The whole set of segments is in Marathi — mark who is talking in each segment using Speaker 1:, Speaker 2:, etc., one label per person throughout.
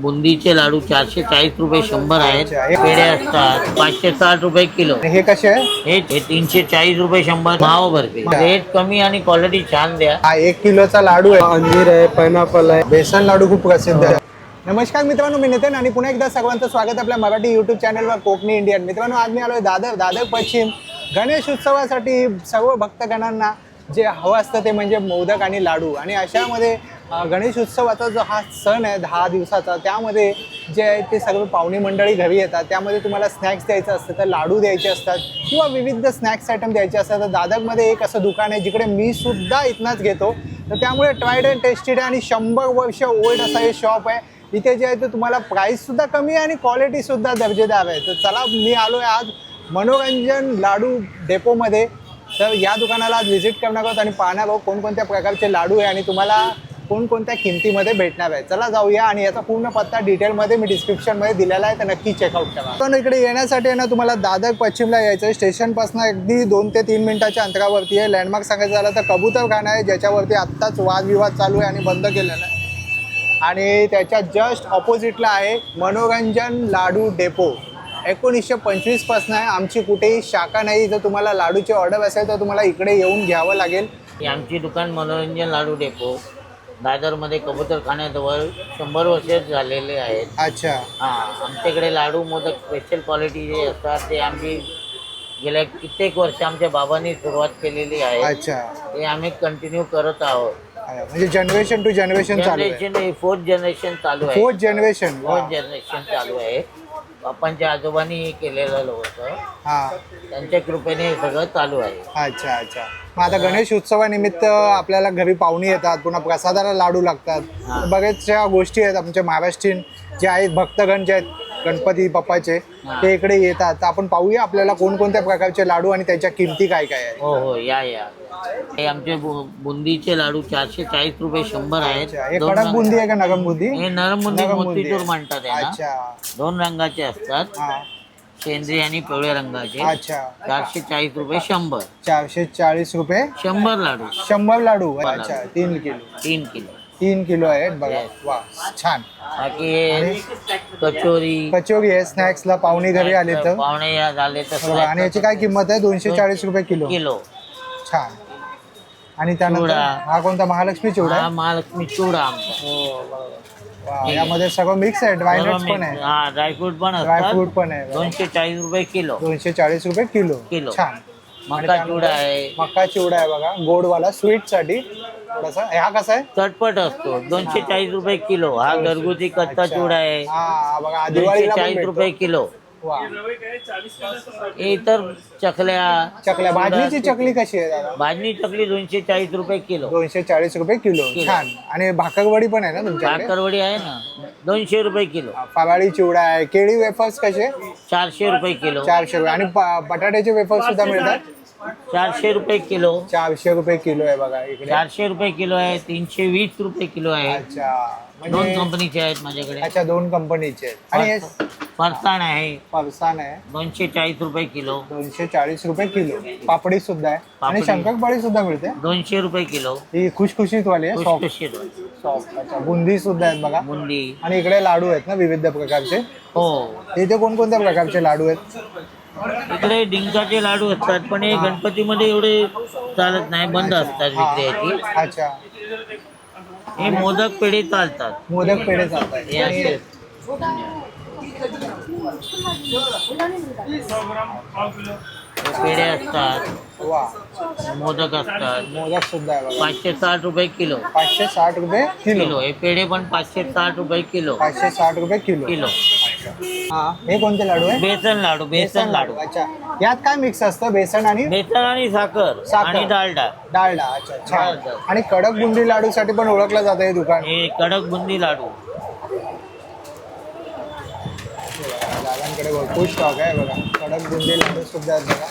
Speaker 1: बुंदीचे लाडू चारशे चाळीस रुपये शंभर आहेत. पेढे असतात. पाचशे साठ रुपये किलो.
Speaker 2: हे कसे आहे?
Speaker 1: हे हे तीनशे चाळीस रुपये शंभर. भाव भरते. रेट कमी आणि क्वालिटी छान द्या.
Speaker 2: हा एक किलोचा लाडू आहे. अंजीर आहे पायनॅपल आहे. बेसन लाडू खूप प्रसिद्ध आहे. नमस्कार मित्रांनो मी नितीन आणि पुन्हा एकदा सर्वांचं स्वागत आपल्या मराठी युट्यूब चॅनलवर कोकणी इंडियन मित्रांनो आज मी आलोय दादर दादर पश्चिम. गणेश उत्सवासाठी सर्व भक्तगणांना जे हवं असतं ते म्हणजे मोदक आणि लाडू. आणि अशामध्ये गणेश उत्सवाचा जो हा सण आहे दहा दिवसाचा त्यामध्ये जे आहे ते सर्व पाहुणी मंडळी घरी येतात. त्यामध्ये तुम्हाला स्नॅक्स द्यायचं असतं तर लाडू द्यायचे असतात किंवा विविध स्नॅक्स आयटम द्यायचे असतात. तर दादरमध्ये एक असं दुकान आहे जिकडे मी सुद्धा इथनंच घेतो. तर त्यामुळे ट्राईड अँड टेस्टेड आणि शंभर वर्ष ओल्ड असा हे शॉप आहे. इथे जे आहे ते तुम्हाला प्राईससुद्धा कमी आहे आणि क्वालिटीसुद्धा दर्जेदार आहे. तर चला मी आलो आहे आज मनोरंजन लाडू डेपोमध्ये तर या दुकानाला आज व्हिजिट करणार आहोत आणि पाहणार आहोत कोणकोणत्या प्रकारचे लाडू आहे आणि तुम्हाला कोणकोणत्या किमतीमध्ये भेटणार आहे? चला जाऊया आणि याचा पूर्ण पत्ता डिटेलमध्ये मी डिस्क्रिप्शनमध्ये दिलेला आहे तर नक्की चेकआउट करा. पण इकडे येण्यासाठी ना तुम्हाला दादर पश्चिमला यायचं आहे. स्टेशनपासून अगदी दोन ते तीन मिनिटाच्या अंतरावरती आहे. लँडमार्क सांगायचं झालं तर कबूतर आहे ज्याच्यावरती आत्ताच वादविवाद चालू आहे आणि बंद केलेला आहे. आणि त्याच्या जस्ट ऑपोजिटला आहे मनोरंजन लाडू डेपो एकोणीसशे पंचवीसपासून आहे. आमची कुठेही शाखा नाही. जर तुम्हाला लाडूची ऑर्डर असेल तर तुम्हाला इकडे येऊन घ्यावं लागेल.
Speaker 1: आमची दुकान मनोरंजन लाडू डेपो दादरमध्ये कबूतर खाण्याजवळ शंभर वर्ष झालेले आहेत.
Speaker 2: अच्छा.
Speaker 1: हा आमच्याकडे लाडू मोदक स्पेशल क्वालिटी जे असतात ते आमची गेल्या कित्येक वर्ष आमच्या बाबांनी सुरुवात केलेली आहे.
Speaker 2: अच्छा.
Speaker 1: ते आम्ही कंटिन्यू करत आहोत.
Speaker 2: म्हणजे जनरेशन टू जनरेशन चालू आहे.
Speaker 1: जनरेशन फोर्थ जनरेशन चालू आहे.
Speaker 2: फोर्थ जनरेशन
Speaker 1: फोर्थ जनरेशन चालू आहे. बापांच्या आजोबांनी केलेलं होतं.
Speaker 2: हा.
Speaker 1: त्यांच्या कृपेने हे सगळं चालू आहे.
Speaker 2: अच्छा अच्छा. मग आता गणेश उत्सवानिमित्त आपल्याला घरी पाहुणी येतात पुन्हा प्रसादाला लाडू लागतात.
Speaker 1: हा.
Speaker 2: बऱ्याचशा गोष्टी आहेत आमच्या महाराष्ट्रीयन जे आहेत भक्तगण जे आहेत गणपती बाप्पाचे. ते इकडे येतात. तर आपण पाहूया आपल्याला कोणकोणत्या प्रकारचे लाडू आणि त्याच्या किमती काय काय आहेत.
Speaker 1: हो हो या या. हे आमचे बु- बुंदीचे लाडू चारशे चाळीस रुपये शंभर
Speaker 2: अच्छा
Speaker 1: आहेत
Speaker 2: हे
Speaker 1: दोन
Speaker 2: कडक
Speaker 1: रंग-
Speaker 2: बुंदी आहे का नरम बुंदी?
Speaker 1: हे नरम बुंदी
Speaker 2: नरम बुंदी
Speaker 1: मोतीचूर
Speaker 2: आहे.
Speaker 1: म्हणतात
Speaker 2: अच्छा.
Speaker 1: दोन रंगाचे असतात.
Speaker 2: हा.
Speaker 1: सेंद्रिय आणि पिवळ्या रंगाचे.
Speaker 2: अच्छा.
Speaker 1: चारशे चाळीस रुपये शंभर.
Speaker 2: चारशे चाळीस रुपये
Speaker 1: शंभर लाडू.
Speaker 2: शंभर लाडू. अच्छा तीन किलो.
Speaker 1: तीन किलो.
Speaker 2: तीन किलो आहेत बघा.
Speaker 1: Yes.
Speaker 2: वा छान.
Speaker 1: बाकी हे कचोरी.
Speaker 2: कचोरी आहे स्नॅक्सला पाहुणे घरी आले तर?
Speaker 1: पाहुणे या झाले तर
Speaker 2: बघा आणि याची काय किंमत आहे? दोनशे चाळीस रुपये किलो.
Speaker 1: किलो.
Speaker 2: छान. आणि त्यानंतर
Speaker 1: चिवडा.
Speaker 2: हा कोणता? महालक्ष्मी चिवडा
Speaker 1: हा
Speaker 2: आहे?
Speaker 1: महालक्ष्मी चिवडा आमचा.
Speaker 2: वा, यामध्ये सगळं मिक्स आहे ड्रायनट्स पण आहे.
Speaker 1: हा ड्रायफ्रूट पण
Speaker 2: ड्रायफ्रूट
Speaker 1: असतात.
Speaker 2: पण आहे.
Speaker 1: दोनशे चाळीस रुपये किलो.
Speaker 2: दोनशे चाळीस रुपये किलो.
Speaker 1: किलो.
Speaker 2: छान.
Speaker 1: मका चिवडा आहे.
Speaker 2: मका चिवडा आहे बघा. गोडवाला स्वीटसाठी थोडासा हा कसा आहे?
Speaker 1: चटपट असतो. दोनशे चाळीस रुपये किलो. हा घरगुती कच्चा. चिवडा आहे.
Speaker 2: हा बघा.
Speaker 1: दोनशे
Speaker 2: दिवाळीला पण
Speaker 1: चाळीस
Speaker 2: भेटतो.
Speaker 1: रुपये किलो.
Speaker 2: वा
Speaker 1: हे इतर चकल्या.
Speaker 2: चकल्या. भाजणीची चकली कशी आहे दादा?
Speaker 1: भाजणी चकली दोनशे चाळीस रुपये किलो.
Speaker 2: दोनशे चाळीस रुपये किलो.
Speaker 1: किलो.
Speaker 2: छान. आणि भाकरवडी पण आहे ना तुमच्याकडे?
Speaker 1: भाकरवडी आहे ना. दोनशे रुपये किलो.
Speaker 2: फराळी चिवडा आहे. केळी वेफर्स कसे?
Speaker 1: चारशे रुपये किलो.
Speaker 2: चारशे रुपये. आणि प- बटाट्याचे वेफर्स सुद्धा मिळतात?
Speaker 1: चारशे रुपये किलो.
Speaker 2: चारशे रुपये किलो आहे बघा इकडे.
Speaker 1: चारशे रुपये किलो आहे. तीनशे वीस रुपये किलो आहे.
Speaker 2: अच्छा.
Speaker 1: दोन
Speaker 2: म्हणजे
Speaker 1: कंपनीचे आहेत माझ्याकडे.
Speaker 2: अच्छा दोन कंपनीचे आहेत. आणि हे
Speaker 1: फरसाण आहे.
Speaker 2: फरसाण आहे.
Speaker 1: दोनशे चाळीस रुपये किलो.
Speaker 2: दोनशे चाळीस रुपये किलो. पापडी. सुद्धा आहे. आणि
Speaker 1: पापडी.
Speaker 2: शंकरपाळी सुद्धा मिळते.
Speaker 1: दोनशे रुपये किलो.
Speaker 2: ही खुशखुशीत वाली आहे सॉफ्ट
Speaker 1: खुशखुशीत
Speaker 2: सॉफ्ट अच्छा बुंदी सुद्धा आहेत बघा.
Speaker 1: बुंदी.
Speaker 2: आणि इकडे लाडू आहेत ना विविध प्रकारचे.
Speaker 1: हो.
Speaker 2: इथे कोणकोणत्या प्रकारचे लाडू आहेत?
Speaker 1: इकडे डिंकाचे लाडू असतात पण हे गणपतीमध्ये एवढे चालत नाही बंद असतात विक्री याची
Speaker 2: अच्छा.
Speaker 1: हे मोदक पेढे चालतात.
Speaker 2: मोदक पेढे चालतात.
Speaker 1: हे हे पेढे असतात.
Speaker 2: वा.
Speaker 1: मोदक असतात.
Speaker 2: मोदक सुद्धा आहे बघा.
Speaker 1: पाचशे साठ रुपये किलो.
Speaker 2: पाचशे साठ रुपये
Speaker 1: किलो.
Speaker 2: किलो.
Speaker 1: हे पेढे पण पाचशे साठ रुपये किलो.
Speaker 2: पाचशे साठ रुपये किलो.
Speaker 1: किलो.
Speaker 2: हा हे कोणते लाडू आहे?
Speaker 1: बेसन लाडू बेसन लाडू.
Speaker 2: अच्छा. यात काय मिक्स असतं? बेसन आणि
Speaker 1: बेसन आणि साखर
Speaker 2: साखर.
Speaker 1: आणि डालडा
Speaker 2: डाळडा अच्छा छान. आणि कडक बुंदी लाडू साठी पण ओळखलं जातं हे दुकान.
Speaker 1: हे कडक बुंदी लाडू.
Speaker 2: दादांकडे भरपूर स्टॉक आहे बघा. कडक बुंदी लाडू सुद्धा आहेत बघा.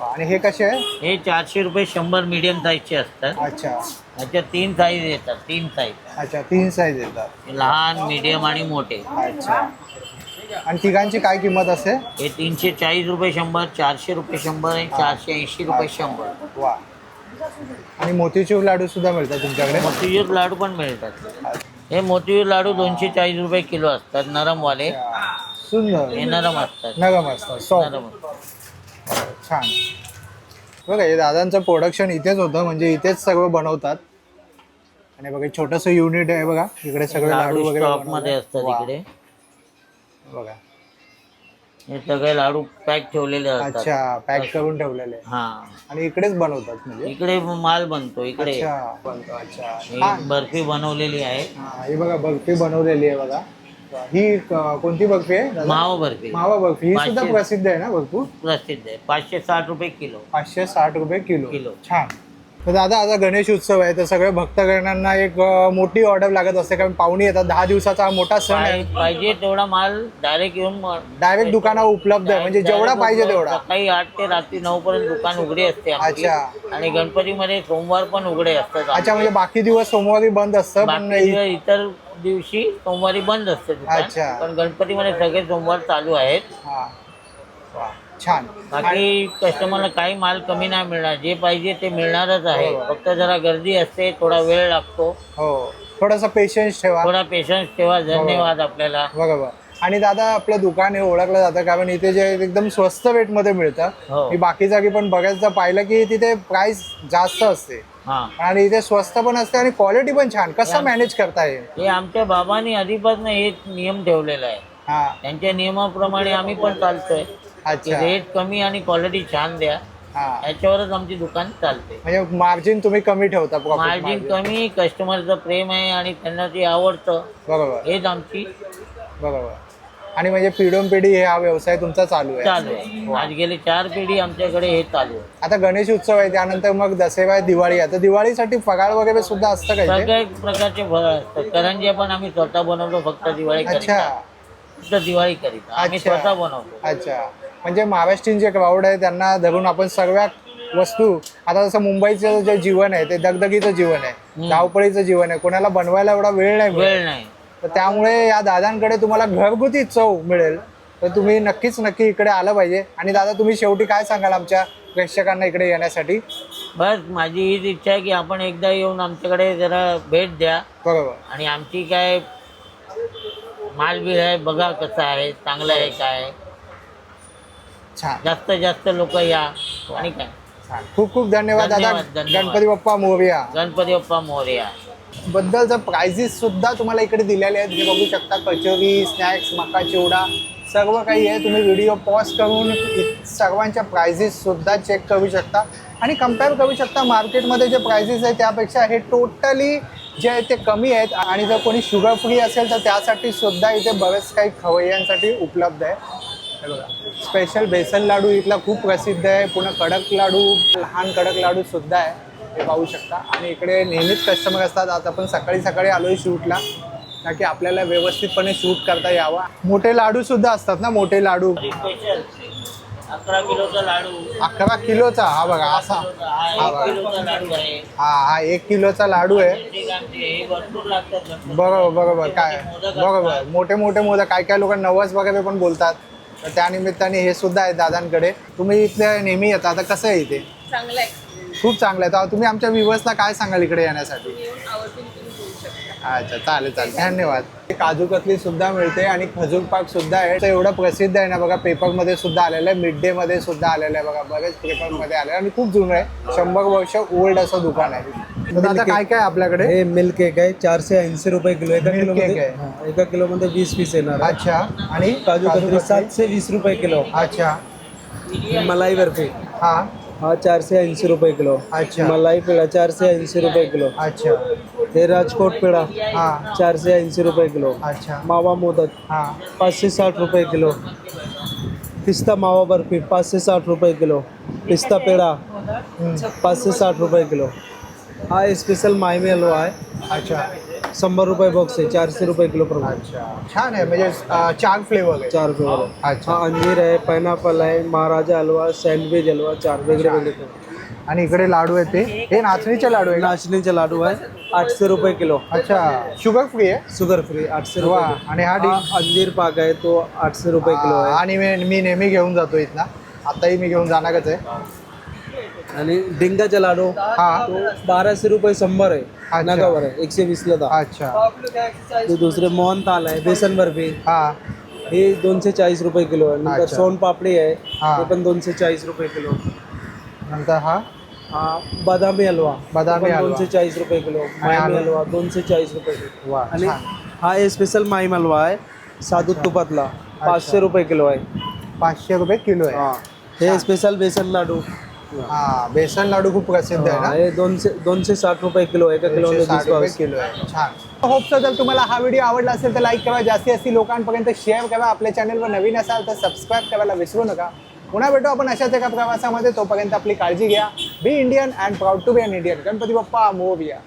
Speaker 2: आणि हे कसे आहे?
Speaker 1: हे चारशे रुपये शंभर मीडियम साईजचे असतात.
Speaker 2: अच्छा.
Speaker 1: याच्यात तीन साईज येतात तीन साईज
Speaker 2: अच्छा तीन साईज येतात.
Speaker 1: लहान मीडियम आणि मोठे.
Speaker 2: अच्छा. आणि तिघांची काय किंमत असते
Speaker 1: हे तीनशे चाळीस रुपये शंभर चारशे रुपये शंभर आणि चारशे ऐंशी रुपये शंभर.
Speaker 2: वा. आणि मोतीचूर लाडू सुद्धा मिळतात तुमच्याकडे?
Speaker 1: मोतीचूर लाडू पण मिळतात. हे मोतीचूर लाडू दोनशे चाळीस रुपये किलो असतात नरमवाले.
Speaker 2: सुंदर.
Speaker 1: हे नरम असतात.
Speaker 2: नरम असतं सॉफ्ट
Speaker 1: नरम
Speaker 2: छान. बघा हे दादांचं प्रोडक्शन इथेच होतं म्हणजे इथेच सगळं बनवतात. आणि बघा छोटस युनिट आहे बघा इकडे सगळे लाडू वगैरे बनवतात.
Speaker 1: असतात
Speaker 2: वा,
Speaker 1: इकडे.
Speaker 2: बघा.
Speaker 1: हे सगळे लाडू पॅक ठेवलेले असतात.
Speaker 2: अच्छा पॅक करून ठेवलेले. आहे.
Speaker 1: हा.
Speaker 2: आणि इकडेच बनवतात म्हणजे?
Speaker 1: इकडे माल बनतो इकडे.
Speaker 2: अच्छा बनतो अच्छा.
Speaker 1: ही बर्फी बनवलेली आहे.
Speaker 2: हा, ही बघा बर्फी बनवलेली आहे बघा. ही क- कोणती बर्फी आहे दादा?
Speaker 1: मावा बर्फी
Speaker 2: मावा बर्फी ही सुद्धा
Speaker 1: पाचशे.
Speaker 2: प्रसिद्ध आहे ना भरपूर
Speaker 1: प्रसिद्ध आहे पाचशे साठ रुपये किलो
Speaker 2: पाचशे साठ रुपये किलो
Speaker 1: किलो.
Speaker 2: छान तर दादा आता गणेश उत्सव आहे तर सगळ्या भक्तगणांना एक अं, मोठी ऑर्डर लागत असते कारण पाहुणे येतात दहा दिवसाचा हा मोठा सण आहे
Speaker 1: पाहि- पाहिजे तेवढा माल डायरेक्ट येऊन म-
Speaker 2: डायरेक्ट दुकानावर उपलब्ध आहे म्हणजे जेवढा
Speaker 1: direct
Speaker 2: पाहिजे
Speaker 1: उपलब्ध.
Speaker 2: तेवढा
Speaker 1: सकाळी आठ ते रात्री नऊ पर्यंत दुकान उघडे असते आमची.
Speaker 2: अच्छा.
Speaker 1: आणि गणपतीमध्ये सोमवार पण उघडे असतात
Speaker 2: अच्छा म्हणजे बाकी दिवस सोमवारी बंद असतं पण
Speaker 1: बाकी इतर दिवशी सोमवारी बंद असते
Speaker 2: अच्छा.
Speaker 1: दुकान पण गणपतीमध्ये सगळे सोमवार चालू आहेत.
Speaker 2: हा. वा, छान.
Speaker 1: बाकी कस्टमरला काही माल कमी नाही मिळणार. जे पाहिजे ते मिळणारच आहे.
Speaker 2: हो.
Speaker 1: फक्त जरा गर्दी असते थोडा वेळ लागतो.
Speaker 2: हो. थोडासा पेशन्स ठेवा.
Speaker 1: थोडा पेशन्स ठेवा. धन्यवाद आपल्याला.
Speaker 2: बरोबर आणि दादा आपलं दुकान हे ओळखलं जातं कारण इथे जे एकदम स्वस्त रेटमध्ये मिळतं.
Speaker 1: हो.
Speaker 2: मी बाकी जागी पण बघायचं पाहिलं की तिथे प्राइस जास्त असते.
Speaker 1: हा.
Speaker 2: आणि इथे स्वस्त पण असते आणि क्वालिटी पण छान. कसं मॅनेज करता येईल
Speaker 1: हे आमच्या बाबांनी आधीपासून हे नियम ठेवलेला आहे.
Speaker 2: हा.
Speaker 1: त्यांच्या नियमाप्रमाणे आम्ही पण चालतोय. रेट कमी आणि क्वालिटी छान द्या.
Speaker 2: हा.
Speaker 1: याच्यावरच आमची दुकान चालते.
Speaker 2: म्हणजे मार्जिन तुम्ही कमी ठेवता
Speaker 1: मार्जिन. कमी कस्टमरचं प्रेम आहे आणि त्यांना ते आवडतं
Speaker 2: बरोबर.
Speaker 1: हेच आमची
Speaker 2: बरोबर. आणि म्हणजे पिढोन पिढी हे हा व्यवसाय तुमचा चालू आहे.
Speaker 1: चालू आहे. आज गेले चार पिढी आमच्याकडे हे चालू आहे.
Speaker 2: आता गणेश उत्सव आहे त्यानंतर मग दसरा दिवाळी आहे. तर दिवाळीसाठी फराळ वगैरे सुद्धा असतं का इथे?
Speaker 1: सगळ्या प्रकारचे फळ असतात. करंज्या पण आम्ही स्वतः बनवतो फक्त दिवाळी
Speaker 2: अच्छा.
Speaker 1: फक्त दिवाळी करिता. आम्ही
Speaker 2: अच्छा.
Speaker 1: स्वतः बनवतो.
Speaker 2: अच्छा. म्हणजे महाराष्ट्रीयन जे क्राऊड आहे त्यांना धरून आपण सगळ्या वस्तू आता जसं मुंबईचं जे जीवन आहे ते दगदगीचं जीवन आहे. धावपळीचं जीवन आहे. कोणाला बनवायला एवढा वेळ नाही मिळत.
Speaker 1: वेळ नाही.
Speaker 2: तर त्यामुळे या दादांकडे तुम्हाला घरगुती चव मिळेल. तर तुम्ही नक्कीच नक्की इकडे आलं पाहिजे. आणि दादा तुम्ही शेवटी काय सांगाल आमच्या प्रेक्षकांना इकडे येण्यासाठी?
Speaker 1: बस माझी हीच इच्छा आहे की आपण एकदा येऊन आमच्याकडे जरा भेट द्या.
Speaker 2: बरोबर.
Speaker 1: आणि आमची काय मालबिल आहे बघा कसं आहे चांगलं आहे काय
Speaker 2: छान.
Speaker 1: जास्तीत जास्त लोक या. आणि काय?
Speaker 2: छान. खूप खूप धन्यवाद दादा.
Speaker 1: धन्यवाद, धन्यवाद.
Speaker 2: गणपती बाप्पा मोरया.
Speaker 1: गणपती बाप्पा मोरया.
Speaker 2: बद्दलचं प्रायझेस सुद्धा तुम्हाला इकडे दिलेले आहेत. हे बघू शकता कचोरी स्नॅक्स मका चिवडा सर्व काही आहे. तुम्ही व्हिडिओ पॉज करून सर्वांच्या प्रायझेस सुद्धा चेक करू शकता. आणि कंपेअर करू शकता मार्केटमध्ये जे प्रायझेस आहे त्यापेक्षा हे टोटली जे आहे ते कमी आहेत. आणि जर कोणी शुगर फ्री असेल तर त्यासाठी सुद्धा इथे बरेच काही खवय्यांसाठी उपलब्ध आहे. स्पेशल बेसन लाडू इथला खूप प्रसिद्ध आहे. पुन्हा कडक लाडू लहान कडक लाडू सुद्धा आहे. हे पाहू शकता. आणि इकडे नेहमीच कस्टमर असतात. आज आपण सकाळी सकाळी आलोय शूटला. का की आपल्याला व्यवस्थितपणे शूट करता यावा. मोठे लाडू सुद्धा असतात ना मोठे लाडू?
Speaker 1: स्पेशल अकरा किलोचा लाडू.
Speaker 2: अकरा किलोचा? हा बघा असा
Speaker 1: हा
Speaker 2: हा
Speaker 1: एक
Speaker 2: बघा.
Speaker 1: किलोचा लाडू आहे.
Speaker 2: हा हा एक किलोचा लाडू आहे.
Speaker 1: हे.
Speaker 2: बरोबर बरोबर. काय? बरोबर. मोठे मोठे मोदक. काय काय लोक नवस वगैरे पण बोलतात. तर त्या निमित्ताने हे सुद्धा आहे दादांकडे. तुम्ही इथले नेहमी येता. आता कसं आहे इथे?
Speaker 3: चांगलं आहे.
Speaker 2: खूप चांगलं आहे. तर तुम्ही आमच्या व्ह्युअर्सला काय सांगाल इकडे येण्यासाठी? अच्छा चालेल चालेल. धन्यवाद. काजू कतली सुद्धा मिळते आणि खजूर पाक सुद्धा आहे. तर एवढं प्रसिद्ध आहे ना बघा पेपरमध्ये सुद्धा आलेलं आहे मिड डे मध्ये सुद्धा आलेलं आहे बघा बरेच पेपरमध्ये आलेलं आहे. आणि खूप जुनं आहे. शंभर वर्ष ओल्ड असं दुकान आहे. तर आता काय काय आपल्याकडे?
Speaker 4: हे मिल्क केक आहे. चारशे ऐंशी रुपये किलो. एका किलो मध्ये
Speaker 2: आहे.
Speaker 4: एका किलो मध्ये वीस पीस येणार आहे.
Speaker 2: अच्छा. आणि
Speaker 4: काजू कतली? सातशे वीस रुपये किलो.
Speaker 2: अच्छा.
Speaker 4: मलाई बर्फी
Speaker 2: हा.
Speaker 4: हा चारशे ऐंशी रुपये किलो।
Speaker 2: अच्छा.
Speaker 4: मलाई पेढा चारशे ऐंशी रुपये किलो।
Speaker 2: अच्छा।
Speaker 4: हे राजकोट पेढा
Speaker 2: हा।
Speaker 4: चारशे ऐंशी रुपये किलो।
Speaker 2: अच्छा।
Speaker 4: मावा मोदक
Speaker 2: हा।
Speaker 4: पाचशे साठ रुपये किलो। पिस्ता मावा बर्फ़ी पाचशे साठ रुपये किलो। पिस्ता पेढा
Speaker 2: हम्म.
Speaker 4: पाचशे साठ रुपये किलो। हा स्पेशल मायमी हलवा आहे
Speaker 2: अच्छा।
Speaker 4: शंभर रुपये बॉक्स आहे चारशे रुपये किलो प्रमाण
Speaker 2: अच्छा छान आहे म्हणजे अं, चार फ्लेवर आहे.
Speaker 4: चार फ्लेवर आहे.
Speaker 2: अच्छा.
Speaker 4: हा अंजीर आहे पायनॅपल आहे महाराजा हलवा सँडविच हलवा चार वेगळे वेगळे.
Speaker 2: आणि इकडे लाडू आहेत ते. हे नाचणीचे लाडू आहे का?
Speaker 4: नाचणीचे लाडू आहे आठशे रुपये किलो.
Speaker 2: अच्छा शुगर फ्री आहे?
Speaker 4: शुगर फ्री आठशे
Speaker 2: वा
Speaker 4: रुपये
Speaker 2: आणि हा
Speaker 4: हा
Speaker 2: डी-
Speaker 4: अंजीर पाक आहे तो आठशे रुपये किलो आहे.
Speaker 2: आणि मी मी नेहमी घेऊन जातो इथनं. आताही मी घेऊन जाणारच आहे.
Speaker 4: आणि डिंगाचे लाडू
Speaker 2: हा.
Speaker 4: तो बाराशे रुपये शंभर आहे. नगावर आहे एकशे वीसला दहा
Speaker 2: अच्छा.
Speaker 4: ते दुसरे मोहन थाल आहे बेसन बर्फी.
Speaker 2: हा.
Speaker 4: हे दोनशे चाळीस रुपये किलो आहे. नंतर
Speaker 2: अच्छा.
Speaker 4: सोन पापडी आहे
Speaker 2: हा.
Speaker 4: ते पण दोनशे चाळीस रुपये किलो.
Speaker 2: नंतर हा?
Speaker 4: हा बदामी हलवा.
Speaker 2: बदामी
Speaker 4: तो पण
Speaker 2: हलवा.
Speaker 4: दोनशे चाळीस रुपये किलो. माईम
Speaker 2: हलवा?
Speaker 4: हलवा दोनशे चाळीस रुपये किलो.
Speaker 2: वा
Speaker 4: आणि
Speaker 2: छान.
Speaker 4: हा आहे स्पेशल माईम हलवा आहे साधू तुपातला. पाचशे रुपये किलो आहे.
Speaker 2: पाचशे रुपये किलो आहे.
Speaker 4: हा. हे स्पेशल बेसन लाडू.
Speaker 2: हा बेसन लाडू खूप प्रसिद्ध आहे ना?
Speaker 4: हे दोनशे दोनशे साठ रुपये किलो एका किलो
Speaker 2: साठ रुपये किलो आहे. छान. होप सो जर तुम्हाला हा व्हिडिओ आवडला असेल तर लाईक करा जास्तीत जास्त लोकांपर्यंत शेअर करा. आपल्या चॅनलवर नवीन असाल तर सबस्क्राईब करायला विसरू नका. पुन्हा भेटू आपण अशाच एका प्रवासामध्ये. तोपर्यंत आपली काळजी घ्या. Be Indian and proud to be an Indian Ganpati Bappa Morya